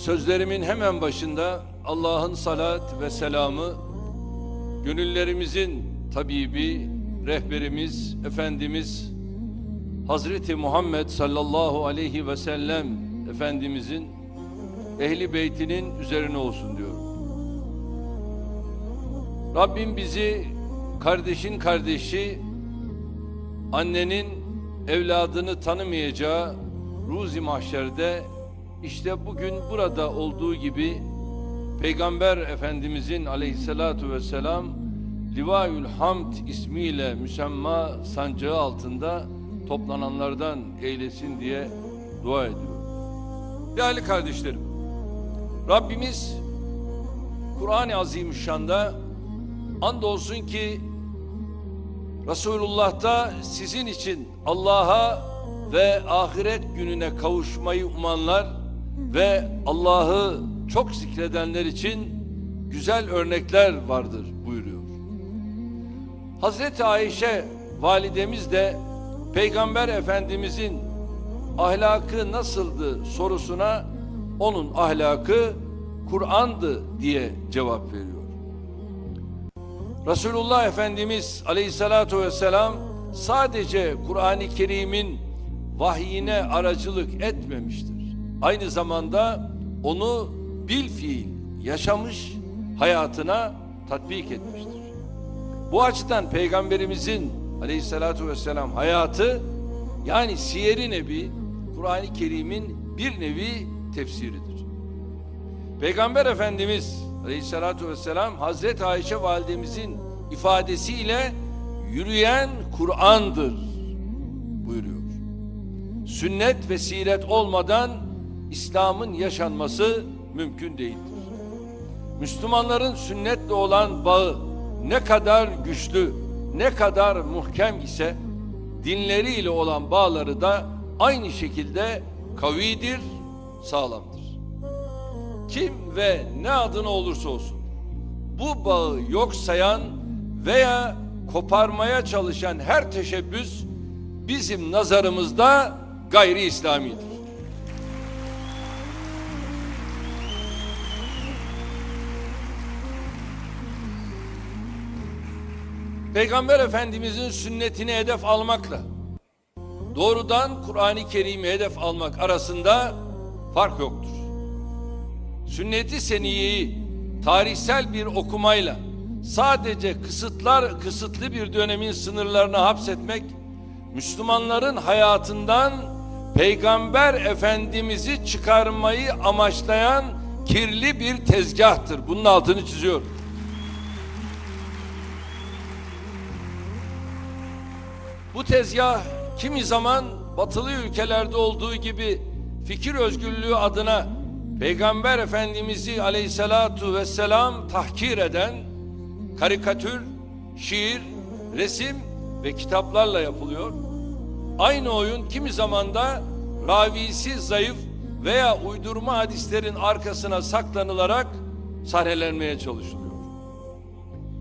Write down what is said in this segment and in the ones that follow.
Sözlerimin hemen başında Allah'ın salat ve selamı gönüllerimizin tabibi, rehberimiz, Efendimiz Hazreti Muhammed sallallahu aleyhi ve sellem Efendimizin ehli beytinin üzerine olsun diyorum. Rabbim bizi kardeşin kardeşi, annenin evladını tanımayacağı ruzi mahşerde işte bugün burada olduğu gibi Peygamber Efendimizin aleyhissalatu vesselam Livaül Hamd ismiyle müsemma sancağı altında toplananlardan eylesin diye dua ediyor. Değerli kardeşlerim, Rabbimiz Kur'an-ı Azimüşşan'da andolsun ki Resulullah'ta sizin için Allah'a ve ahiret gününe kavuşmayı umanlar ve Allah'ı çok zikredenler için güzel örnekler vardır buyuruyor. Hazreti Ayşe validemiz de Peygamber Efendimizin ahlakı nasıldı sorusuna onun ahlakı Kur'an'dı diye cevap veriyor. Resulullah Efendimiz Aleyhissalatu vesselam sadece Kur'an-ı Kerim'in vahyine aracılık etmemiştir. Aynı zamanda onu bil fiil yaşamış, hayatına tatbik etmiştir. Bu açıdan Peygamberimizin Aleyhissalatu vesselam hayatı yani Siyer-i Nebi Kur'an-ı Kerim'in bir nevi tefsiridir. Peygamber Efendimiz Aleyhissalatu vesselam Hazreti Ayşe validemizin ifadesiyle yürüyen Kur'an'dır buyuruyor. Sünnet ve siret olmadan İslam'ın yaşanması mümkün değildir. Müslümanların sünnetle olan bağı ne kadar güçlü, ne kadar muhkem ise dinleriyle olan bağları da aynı şekilde kavidir, sağlamdır. Kim ve ne adına olursa olsun bu bağı yok sayan veya koparmaya çalışan her teşebbüs bizim nazarımızda gayri İslamidir. Peygamber Efendimizin sünnetini hedef almakla doğrudan Kur'an-ı Kerim'i hedef almak arasında fark yoktur. Sünnet-i seniyeyi tarihsel bir okumayla sadece kısıtlar kısıtlı bir dönemin sınırlarına hapsetmek Müslümanların hayatından Peygamber Efendimiz'i çıkarmayı amaçlayan kirli bir tezgahtır. Bunun altını çiziyorum. Bu tezgah kimi zaman batılı ülkelerde olduğu gibi fikir özgürlüğü adına Peygamber Efendimiz'i aleyhissalatu vesselam tahkir eden karikatür, şiir, resim ve kitaplarla yapılıyor. Aynı oyun kimi zamanda ravisi zayıf veya uydurma hadislerin arkasına saklanılarak sahnelenmeye çalışılıyor.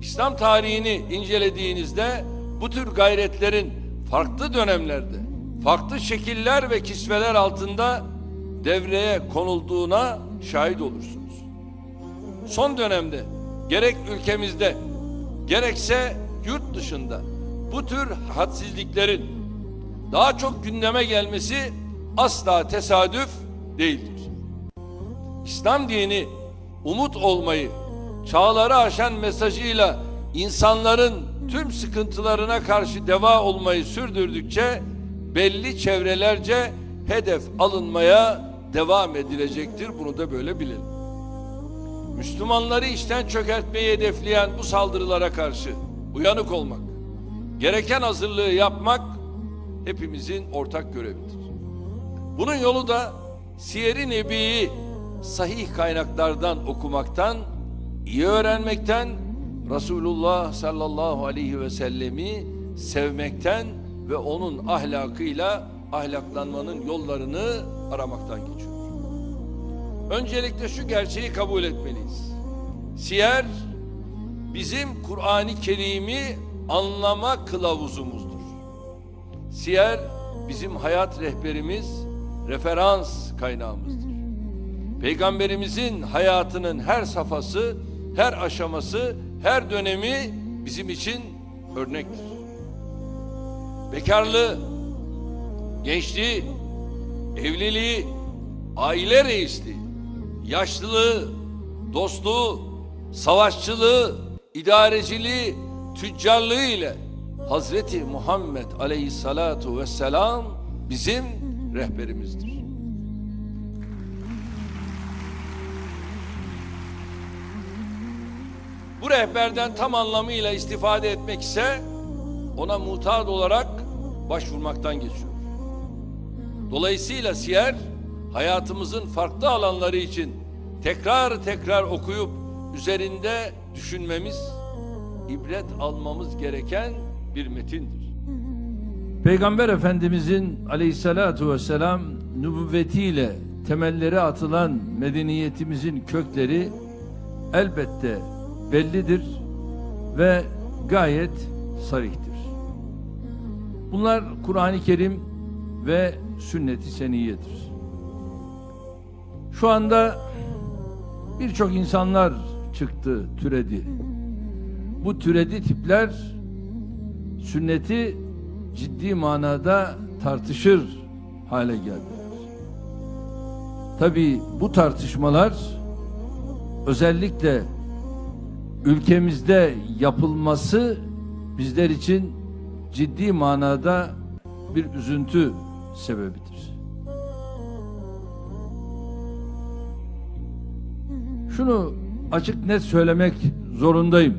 İslam tarihini incelediğinizde bu tür gayretlerin farklı dönemlerde, farklı şekiller ve kisveler altında devreye konulduğuna şahit olursunuz. Son dönemde gerek ülkemizde gerekse yurt dışında bu tür hadsizliklerin daha çok gündeme gelmesi asla tesadüf değildir. İslam dini umut olmayı, çağları aşan mesajıyla insanların tüm sıkıntılarına karşı deva olmayı sürdürdükçe belli çevrelerce hedef alınmaya devam edilecektir. Bunu da böyle bilelim. Müslümanları işten çökertmeyi hedefleyen bu saldırılara karşı uyanık olmak, gereken hazırlığı yapmak hepimizin ortak görevidir. Bunun yolu da Siyer-i Nebi'yi sahih kaynaklardan okumaktan, iyi öğrenmekten, Resulullah sallallahu aleyhi ve sellemi sevmekten ve onun ahlakıyla ahlaklanmanın yollarını aramaktan geçiyor. Öncelikle şu gerçeği kabul etmeliyiz. Siyer bizim Kur'an-ı Kerim'i anlama kılavuzumuzdur. Siyer bizim hayat rehberimiz, referans kaynağımızdır. Peygamberimizin hayatının her safhası, her aşaması, her dönemi bizim için örnektir. Bekarlığı, gençliği, evliliği, aile reisliği, yaşlılığı, dostluğu, savaşçılığı, idareciliği, tüccarlığı ile Hazreti Muhammed Aleyhissalatu vesselam bizim rehberimizdir. Bu rehberden tam anlamıyla istifade etmek ise ona mutat olarak başvurmaktan geçiyor. Dolayısıyla siyer hayatımızın farklı alanları için tekrar tekrar okuyup üzerinde düşünmemiz, ibret almamız gereken bir metindir. Peygamber Efendimizin aleyhissalatu vesselam nübüvvetiyle temelleri atılan medeniyetimizin kökleri elbette bellidir ve gayet sarihtir. Bunlar Kur'an-ı Kerim ve sünnet-i seniyedir. Şu anda birçok insanlar çıktı, türedi. Bu türedi tipler sünneti ciddi manada tartışır hale geldiler. Tabii bu tartışmalar özellikle ülkemizde yapılması bizler için ciddi manada bir üzüntü sebebidir. Şunu açık net söylemek zorundayım.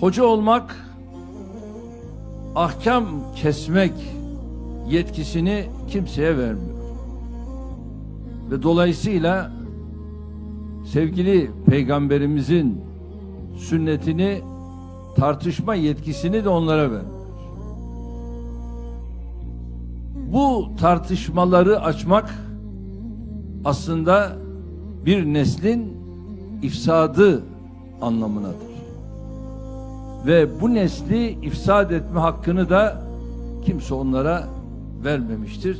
Hoca olmak ahkam kesmek yetkisini kimseye vermiyor. Ve dolayısıyla sevgili peygamberimizin sünnetini tartışma yetkisini de onlara ver. Bu tartışmaları açmak aslında bir neslin ifsadı anlamınadır. Ve bu nesli ifsad etme hakkını da kimse onlara vermemiştir.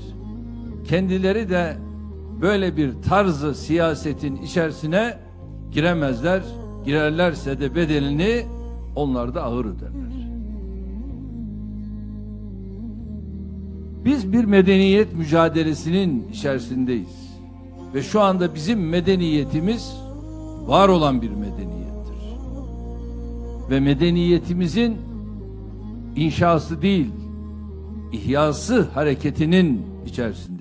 Kendileri de böyle bir tarzı siyasetin içerisine giremezler. Girerlerse de bedelini onlar da ağır öderler. Biz bir medeniyet mücadelesinin içerisindeyiz. Ve şu anda bizim medeniyetimiz var olan bir medeniyettir. Ve medeniyetimizin inşası değil, ihyası hareketinin içerisindeyiz.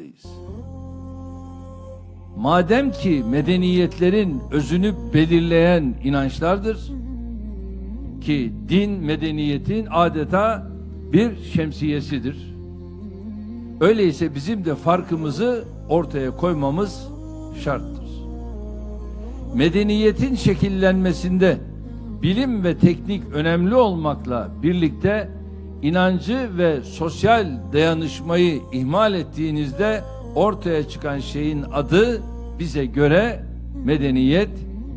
Madem ki medeniyetlerin özünü belirleyen inançlardır ki din medeniyetin adeta bir şemsiyesidir. Öyleyse bizim de farkımızı ortaya koymamız şarttır. Medeniyetin şekillenmesinde bilim ve teknik önemli olmakla birlikte inancı ve sosyal dayanışmayı ihmal ettiğinizde ortaya çıkan şeyin adı bize göre medeniyet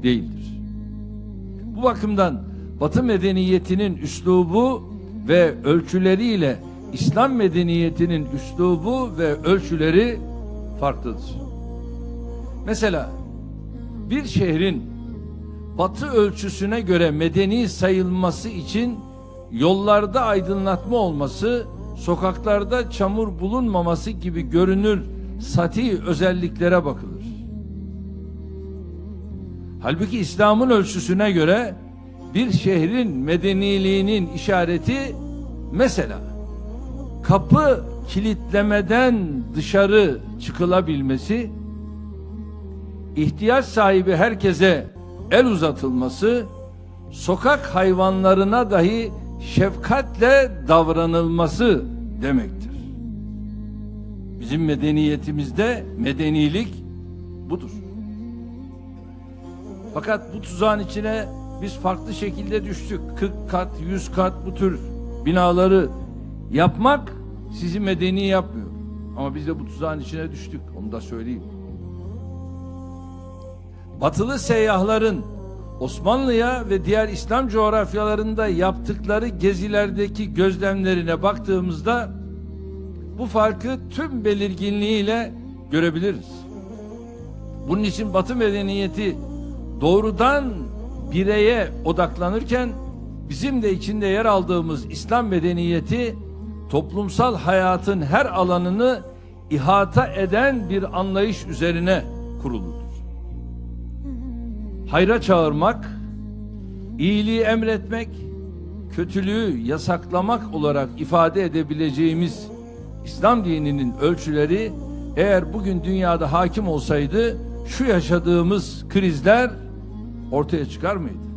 değildir. Bu bakımdan Batı medeniyetinin üslubu ve ölçüleriyle İslam medeniyetinin üslubu ve ölçüleri farklıdır. Mesela bir şehrin batı ölçüsüne göre medeni sayılması için yollarda aydınlatma olması, sokaklarda çamur bulunmaması gibi görünür sati özelliklere bakılır. Halbuki İslam'ın ölçüsüne göre bir şehrin medeniliğinin işareti mesela kapı kilitlemeden dışarı çıkılabilmesi, ihtiyaç sahibi herkese el uzatılması, sokak hayvanlarına dahi şefkatle davranılması demektir. Bizim medeniyetimizde medenilik budur. Fakat bu tuzağın içine biz farklı şekilde düştük. 40 kat, 100 kat bu tür binaları yapmak sizi medeni yapmıyor. Ama biz de bu tuzağın içine düştük. Onu da söyleyeyim. Batılı seyyahların Osmanlı'ya ve diğer İslam coğrafyalarında yaptıkları gezilerdeki gözlemlerine baktığımızda bu farkı tüm belirginliğiyle görebiliriz. Bunun için Batı medeniyeti doğrudan bireye odaklanırken bizim de içinde yer aldığımız İslam medeniyeti toplumsal hayatın her alanını ihata eden bir anlayış üzerine kuruludur. Hayra çağırmak, iyiliği emretmek, kötülüğü yasaklamak olarak ifade edebileceğimiz İslam dininin ölçüleri eğer bugün dünyada hakim olsaydı şu yaşadığımız krizler ortaya çıkar mıydı?